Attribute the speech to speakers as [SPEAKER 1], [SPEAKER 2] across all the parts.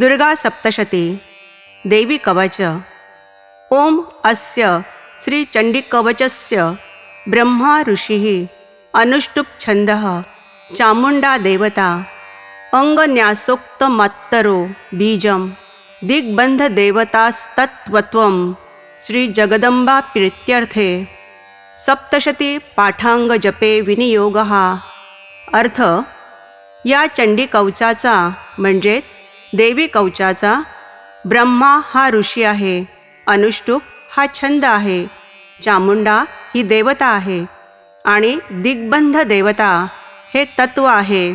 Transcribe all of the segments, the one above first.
[SPEAKER 1] दुर्गा सप्तशती देवी कवच। ओम अस्य श्रीचण्डिकवचस्य ब्रह्मा ऋषिः अनुष्टुप छन्दः चामुंडा देवता अङ्गन्यासोक्तमत्तरो बीजं दिग्बन्धदेवतास्तत्त्वत्वं श्रीजगदम्बा प्रीत्यर्थे। सप्तशती पाठांगजपे विनियोगः। अर्थ या चंडी कवचाचा म्हणजेच देवी कवचाचा ब्रह्मा हा ऋषी आहे. अनुष्टुप हा छंद आहे. चामुंडा ही देवता आहे. आणि दिग्बंध देवता हे तत्व आहे.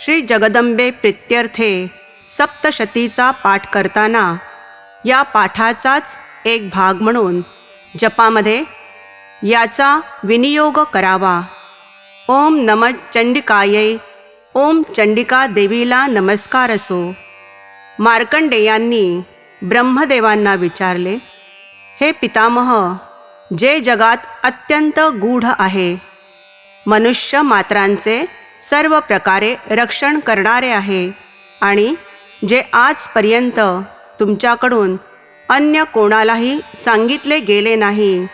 [SPEAKER 1] श्री जगदंबे प्रित्यर्थे सप्तशतीचा पाठ करताना या पाठाचाच एक भाग म्हणून जपामध्ये याचा विनियोग करावा. ओम नम चंडिकायै ओम चंडिका देवीला नमस्कार असो. मार्कंडेयांनी ब्रह्मदेवांना विचारले हे पितामह जे जगात अत्यंत गूढ आहे मनुष्य मात्रांचे सर्व प्रकारे रक्षण करणारे आहे आणि जे आजपर्यंत तुमच्याकडून अन्य कोणालाही सांगितले गेले नाही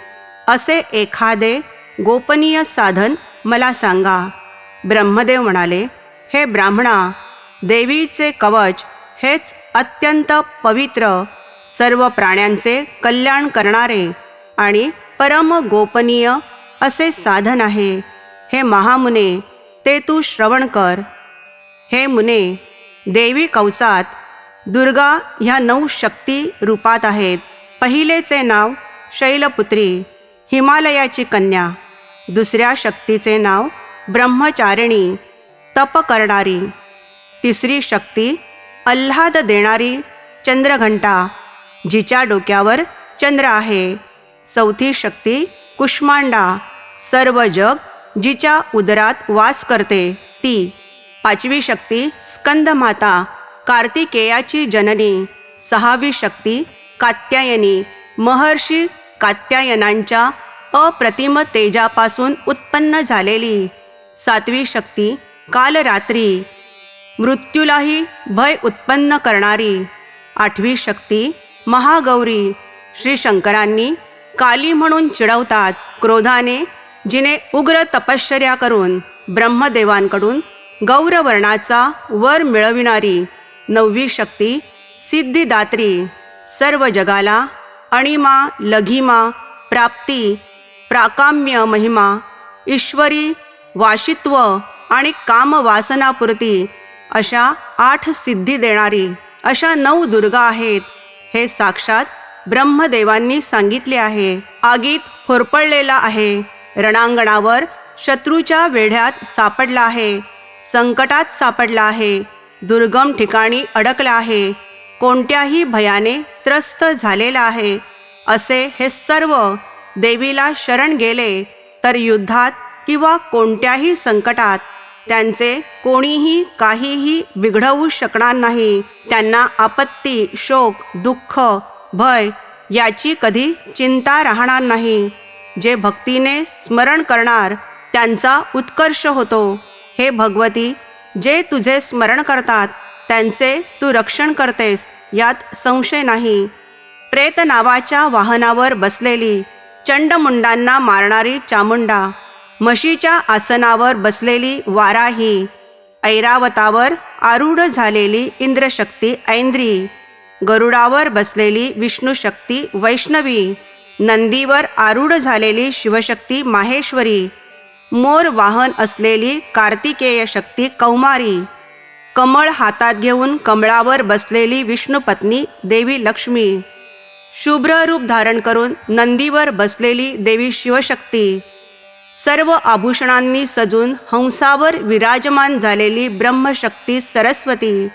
[SPEAKER 1] असे एखादे गोपनीय साधन मला सांगा. ब्रह्मदेव म्हणाले हे ब्राह्मणा देवीचे कवच हेच अत्यंत पवित्र सर्व प्राण्यांचे कल्याण करणारे आणि परम गोपनीय असे साधन आहे. हे महामुने ते तू श्रवण कर. हे मुने देवी कवचात दुर्गा ह्या नऊ शक्ती रूपात आहेत. पहिलेचे नाव शैलपुत्री हिमालयाची कन्या. दुसऱ्या शक्तीचे नाव ब्रह्मचारिणी तप करणारी. तिसरी शक्ती आल्हाद देणारी चंद्रघंटा जिच्या डोक्यावर चंद्र आहे. चौथी शक्ती कुष्मांडा सर्व जग जिच्या उदरात वास करते ती. पाचवी शक्ती स्कंदमाता कार्तिकेयाची जननी. सहावी शक्ती कात्यायनी. महर्षी कात्यायनांच्या अप्रतिम तेजापासून उत्पन्न झालेली. सातवी शक्ती कालरात्री. मृत्यूलाही भय उत्पन्न करणारी आठवी शक्ती महागौरी श्री शंकरांनी काली म्हणून चिडवताच क्रोधाने जिने उग्र तपश्चर्या करून ब्रह्मदेवांकडून गौरवर्णाचा वर मिळविणारी नववी शक्ती सिद्धिदात्री सर्व जगाला अणिमा लघिमा प्राप्ती प्राकाम्य महिमा ईश्वरी वाशित्व आणि कामवासनापुरती अशा आठ सिद्धी देणारी अशा नऊ दुर्गा आहेत. हे साक्षात ब्रह्मदेवांनी सांगितले आहे. आगीत होरपळलेला आहे. रणांगणावर शत्रूच्या वेढ्यात सापडला आहे. संकटात सापडला आहे. दुर्गम ठिकाणी अडकला आहे. कोणत्याही भयाने त्रस्त झालेला आहे. असे हे सर्व देवीला शरण गेले तर युद्धात किंवा कोणत्याही संकटात त्यांचे कोणीही काहीही बिघडवू शकणार नाही. त्यांना आपत्ती शोक दुःख भय याची कधी चिंता राहणार नाही. जे भक्तीने स्मरण करणार त्यांचा उत्कर्ष होतो. हे भगवती जे तुझे स्मरण करतात त्यांचे तू रक्षण करतेस यात संशय नाही. प्रेत नावाच्या वाहनावर बसलेली चंडमुंडांना मारणारी चामुंडा म्हशीच्या आसनावर बसलेली वाराही ऐरावतावर आरूढ झालेली इंद्रशक्ती ऐंद्री गरुडावर बसलेली विष्णुशक्ती वैष्णवी नंदीवर आरूढ झालेली शिवशक्ती माहेश्वरी मोर वाहन असलेली कार्तिकेय शक्ती कौमारी कमळ हातात घेऊन कमळावर बसलेली विष्णुपत्नी देवी लक्ष्मी शुभ्र रूप धारण करून नंदीवर बसलेली देवी शिवशक्ती सर्व आभूषणांनी सजून हंसावर विराजमान झालेली ब्रह्मशक्ती सरस्वती.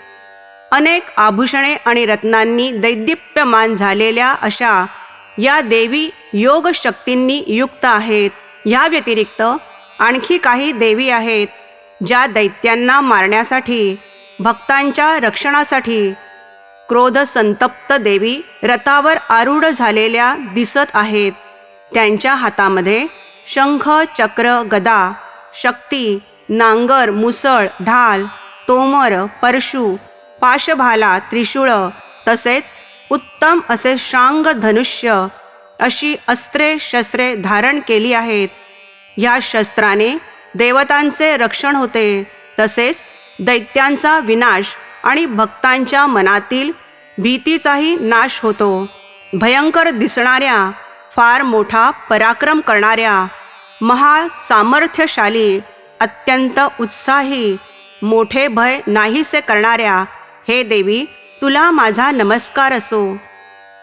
[SPEAKER 1] अनेक आभूषणे आणि रत्नांनी दैदिप्यमान झालेल्या अशा या देवी योग शक्तींनी युक्त आहेत. ह्या व्यतिरिक्त आणखी काही देवी आहेत ज्या दैत्यांना मारण्यासाठी भक्तांच्या रक्षणासाठी क्रोध संतप्त देवी रथावर आरूढ झालेल्या दिसत आहेत. त्यांच्या हातामध्ये शंख चक्र गदा शक्ती नांगर मुसळ ढाल तोमर परशु पाशभाला त्रिशूळ तसेच उत्तम असे शांग धनुष्य अशी अस्त्रे शस्त्रे धारण केली आहेत. ह्या शस्त्राने देवतांचे रक्षण होते. तसेच दैत्यांचा विनाश आणि भक्तांच्या मनातील भीतीचाही नाश होतो. भयंकर दिसणाऱ्या फार मोठा पराक्रम करणाऱ्या महासामर्थ्यशाली अत्यंत उत्साही मोठे भय नाहीसे करणाऱ्या हे देवी तुला माझा नमस्कार असो.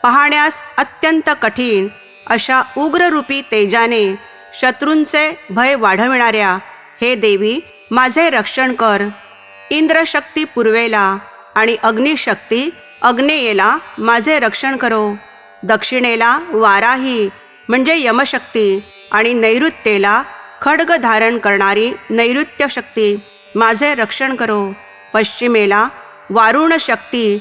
[SPEAKER 1] पाहण्यास अत्यंत कठीण अशा उग्ररूपी तेजाने शत्रूंचे भय वाढविणाऱ्या हे देवी माझे रक्षण कर. इंद्रशक्ती पूर्वेला आणि अग्निशक्ती अग्नेयेला माझे रक्षण करो. दक्षिणेला वाराही म्हणजे यमशक्ती. आणि नैऋत्येला खड्ग धारण करणारी नैऋत्य शक्ती. माझे रक्षण करो. पश्चिमेला वारुण शक्ती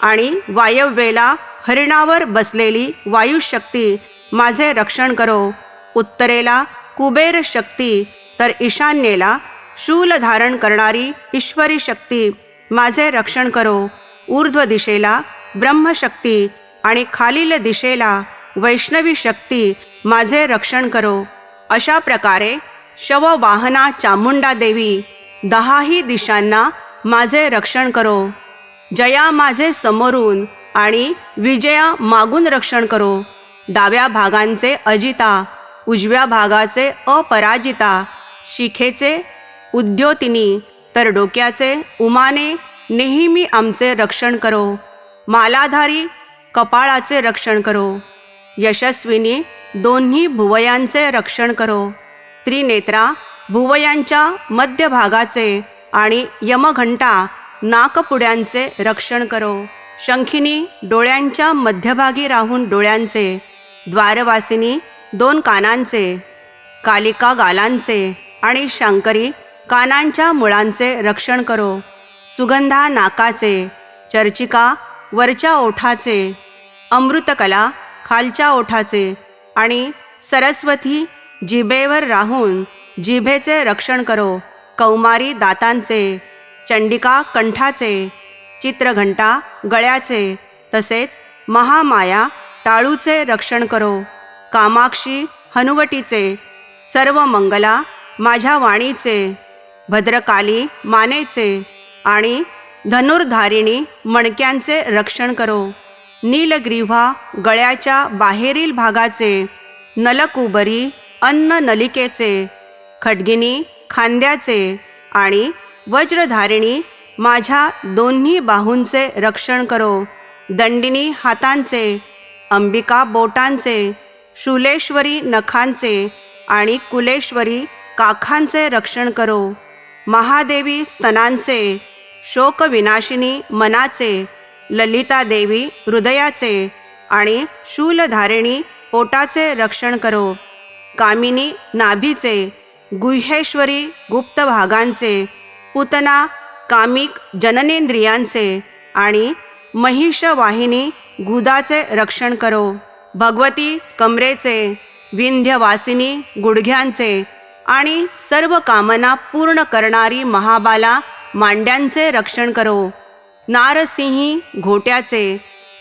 [SPEAKER 1] आणि वायव्येला हरिणावर बसलेली वायुशक्ती माझे रक्षण करो. उत्तरेला कुबेर शक्ती तर ईशान्येला शूल धारण करणारी ईश्वरी शक्ती. माझे रक्षण करो. ऊर्ध्व दिशेला ब्रह्मशक्ती आणि खालील दिशेला वैष्णवी शक्ती. माझे रक्षण करो. अशा प्रकारे शववाहना चामुंडा देवी दहाही दिशांना माझे रक्षण करो. जया माझे समोरून आणि विजया मागून रक्षण करो. डाव्या भागांचे अजिता उजव्या भागाचे अपराजिता शिखेचे उद्योतिनी तर डोक्याचे उमाने नेहमी आमचे रक्षण करो. मालाधारी कपाळाचे रक्षण करो. यशस्विनी दोन्ही भुवयांचे रक्षण करो. त्रिनेत्रा भुवयांच्या मध्यभागाचे आणि यमघंटा नाकपुड्यांचे रक्षण करो. शंखिनी डोळ्यांच्या मध्यभागी राहून डोळ्यांचे. द्वारवासिनी दोन कानांचे. कालिका गालांचे आणि शांकरी कानांच्या मुळांचे रक्षण करो. सुगंधा नाकाचे. चर्चिका वरच्या ओठाचे. अमृतकला खालच्या ओठाचे आणि सरस्वती जिभेवर राहून जिभेचे रक्षण करो कौमारी दातांचे चंडिका कंठाचे चित्रघंटा गळ्याचे तसेच महामाया टाळूचे रक्षण करो कामाक्षी हनुवटीचे सर्व मंगला माझ्या वाणीचे भद्रकाली मानेचे आणि धनुर्धारिणी मणक्यांचे रक्षण करो. नीलग्रीव्हा गळ्याच्या बाहेरील भागाचे नलकुबरी अन्न नलिकेचे खडगिनी खांद्याचे आणि वज्रधारिणी माझ्या दोन्ही बाहूंचे रक्षण करो. दंडिनी हातांचे अंबिका बोटांचे शूलेश्वरी नखांचे आणि कुलेश्वरी काखांचे रक्षण करो. महादेवी स्तनांचे शोकविनाशिनी मनाचे ललिता देवी हृदयाचे आणि शूलधारिणी पोटाचे रक्षण करो. कामिनी नाभीचे गुह्येश्वरी गुप्त भागांचे पुतना कामिक जननेंद्रियांचे आणि महिषवाहिनी गुदाचे रक्षण करो. भगवती कमरेचे विंध्यवासिनी गुडघ्यांचे आणि सर्व कामना पूर्ण करणारी महाबाला मांड्यांचे रक्षण करो. नारसिंही घोट्याचे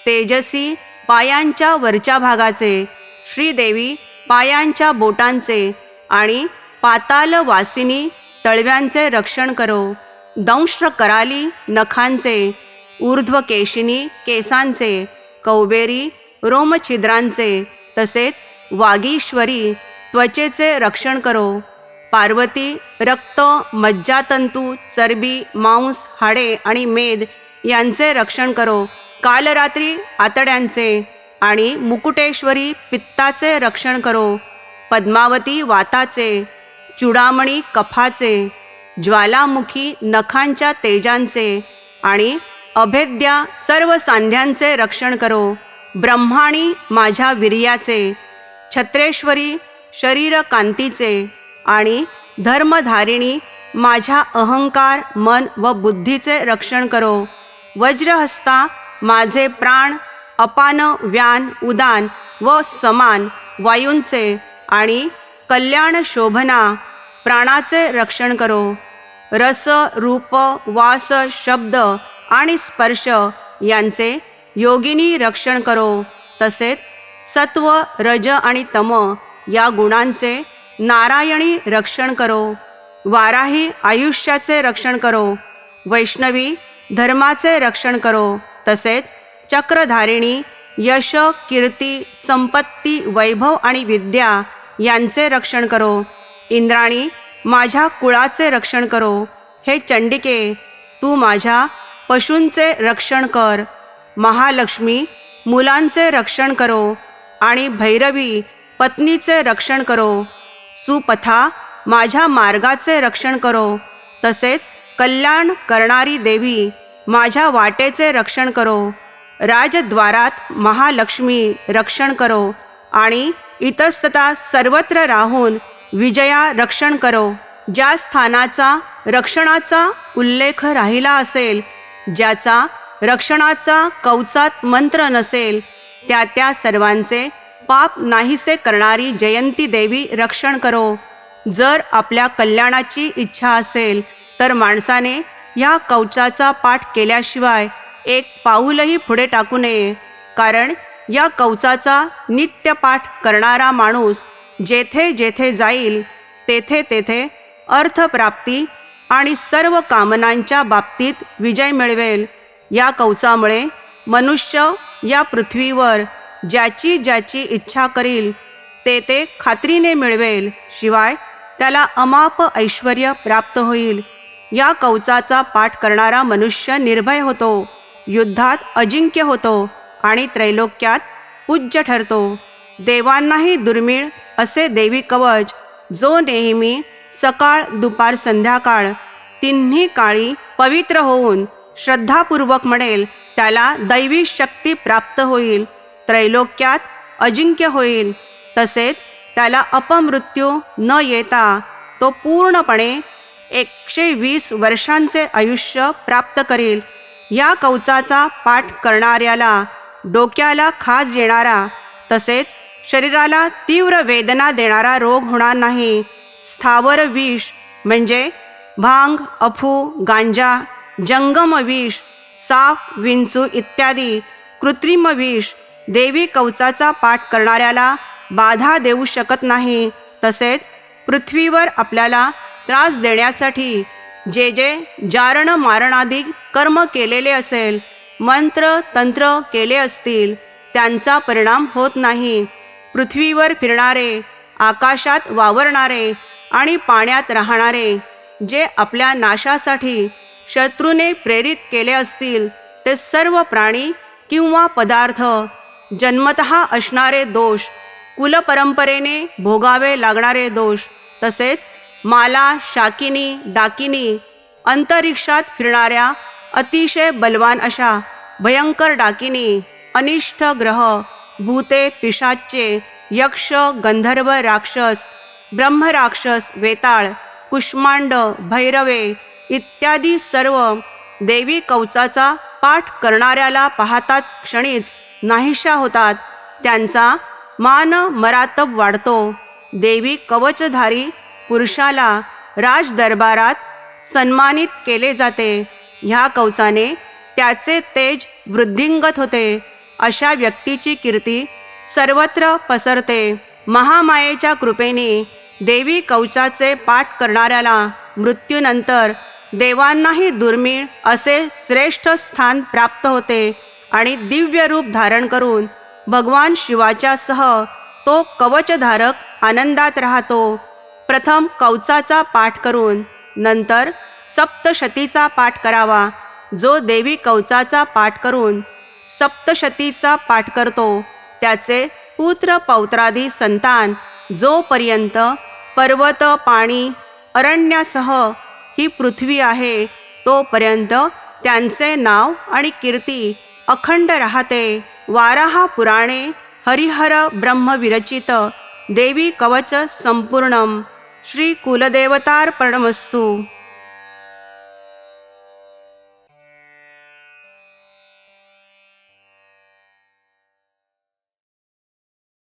[SPEAKER 1] तेजसी पायांच्या वरच्या भागाचे श्रीदेवी पायांच्या बोटांचे आणि पातालवासिनी तळव्यांचे रक्षण करो. दंष्ट्र कराली नखांचे ऊर्ध्वकेशिनी केसांचे कौबेरी रोमछिद्रांचे तसेच वागीश्वरी त्वचेचे रक्षण करो. पार्वती रक्त मज्जातंतू चरबी मांस हाडे आणि मेद यांचे रक्षण करो. काल रात्री आतड्यांचे आणि मुकुटेश्वरी पित्ताचे रक्षण करो. पद्मावती वाताचे चुडामणी कफाचे ज्वालामुखी नखांच्या तेजांचे आणि अभेद्या सर्व सांध्यांचे रक्षण करो. ब्रह्माणी माझ्या वीर्याचे छत्रेश्वरी शरीर कांतीचे आणि धर्मधारिणी माझ्या अहंकार मन व बुद्धीचे रक्षण करो. वज्रहस्ता माझे प्राण अपान व्यान उदान व समान वायूंचे आणि कल्याण शोभना प्राणाचे रक्षण करो. रस रूप वास शब्द आणि स्पर्श यांचे योगिनी रक्षण करो. तसेच सत्व रज आणि तम या गुणांचे नारायणी रक्षण करो. वाराही आयुष्याचे रक्षण करो. वैष्णवी धर्माचे रक्षण करो. तसेच चक्रधारिणी यश कीर्ती संपत्ती वैभव आणि विद्या यांचे रक्षण करो. इंद्राणी माझ्या कुळाचे रक्षण करो. हे चंडिके तू माझ्या पशूंचे रक्षण कर. महालक्ष्मी मुलांचे रक्षण करो आणि भैरवी पत्नीचे रक्षण करो. सुपथा माझ्या मार्गाचे रक्षण करो. तसेच कल्याण करणारी देवी माझ्या वाटेचे रक्षण करो. राजद्वारात महालक्ष्मी रक्षण करो आणि इतस्तता सर्वत्र राहून विजया रक्षण करो. ज्या स्थानाचा रक्षणाचा उल्लेख राहिला असेल ज्याचा रक्षणाचा कवचात मंत्र नसेल त्या त्या सर्वांचे पाप नाहीसे करणारी जयंती देवी रक्षण करो. जर आपल्या कल्याणाची इच्छा असेल तर माणसाने या कवचाचा पाठ केल्याशिवाय एक पाऊलही पुढे टाकू नये. कारण या कवचाचा नित्यपाठ करणारा माणूस जेथे जेथे जाईल तेथे तेथे अर्थप्राप्ती आणि सर्व कामनांच्या बाबतीत विजय मिळवेल. या कवचामुळे मनुष्य या पृथ्वीवर ज्याची ज्याची इच्छा करील ते ते खात्रीने मिळवेल. शिवाय त्याला अमाप ऐश्वर प्राप्त होईल. या कवचाचा पाठ करणारा मनुष्य निर्भय होतो. युद्धात अजिंक्य होतो आणि त्रैलोक्यात पूज्य ठरतो. देवांनाही दुर्मिळ असे देवी कवच जो नेहमी सकाळ दुपार संध्याकाळ तिन्ही काळी पवित्र होऊन श्रद्धापूर्वक म्हणेल त्याला दैवी शक्ती प्राप्त होईल त्रैलोक्यात अजिंक्य होईल. तसेच त्याला अपमृत्यू न येता तो पूर्णपणे एकशे वीस वर्षांचे आयुष्य प्राप्त करील. या कवचाचा पाठ करणाऱ्याला डोक्याला खाज येणारा तसेच शरीराला तीव्र वेदना देणारा रोग होणार नाही. स्थावर विष म्हणजे भांग अफू गांजा जंगम विष साप विंचू इत्यादी कृत्रिम विष देवी कवचाचा पाठ करणाऱ्याला बाधा देऊ शकत नाही. तसेच पृथ्वीवर आपल्याला त्रास देण्यासाठी जे जे जारण मारणादी कर्म केलेले असेल मंत्र तंत्र केले असतील त्यांचा परिणाम होत नाही. पृथ्वीवर फिरणारे आकाशात वावरणारे आणि पाण्यात राहणारे जे आपल्या नाशासाठी शत्रूने प्रेरित केले असतील ते सर्व प्राणी किंवा पदार्थ जन्मत असणारे दोष कुलपरंपरेने भोगावे लागणारे दोष तसेच माला शाकिनी डाकिनी अंतरिक्षात फिरणाऱ्या अतिशय बलवान अशा भयंकर डाकिनी अनिष्ट ग्रह भूते पिशाच्चे यक्ष गंधर्व राक्षस ब्रह्मराक्षस वेताळ कुष्मांड भैरवे इत्यादी सर्व देवी कवचाचा पाठ करणाऱ्याला पाहताच क्षणीच नाहीशा होतात. त्यांचा मान मरातब वाढतो. देवी कवचधारी पुरुषाला राजदरबारात सन्मानित केले जाते. ह्या कवचाने त्याचे तेज वृद्धिंगत होते. अशा व्यक्तीची कीर्ती सर्वत्र पसरते. महामायेच्या कृपेने देवी कवचाचे पाठ करणाऱ्याला मृत्यूनंतर देवांनाही दुर्मिळ असे श्रेष्ठ स्थान प्राप्त होते आणि दिव्य रूप धारण करून भगवान शिवाच्यासह तो कवचधारक आनंदात राहतो. प्रथम कवचाचा पाठ करून नंतर सप्तशतीचा पाठ करावा जो देवी कवचाचा पाठ करून सप्तशतीचा पाठ करतो. त्याचे पुत्र पौत्रादी संतान जोपर्यंत पर्वत पाणी अरण्यासह ही पृथ्वी आहे तोपर्यंत त्यांचे नाव आणि कीर्ती अखंड राहते. वाराहा पुराणे हरिहर ब्रह्मविरचित देवी कवच संपूर्णम. श्री कुलदेवतार्पणमस्तू।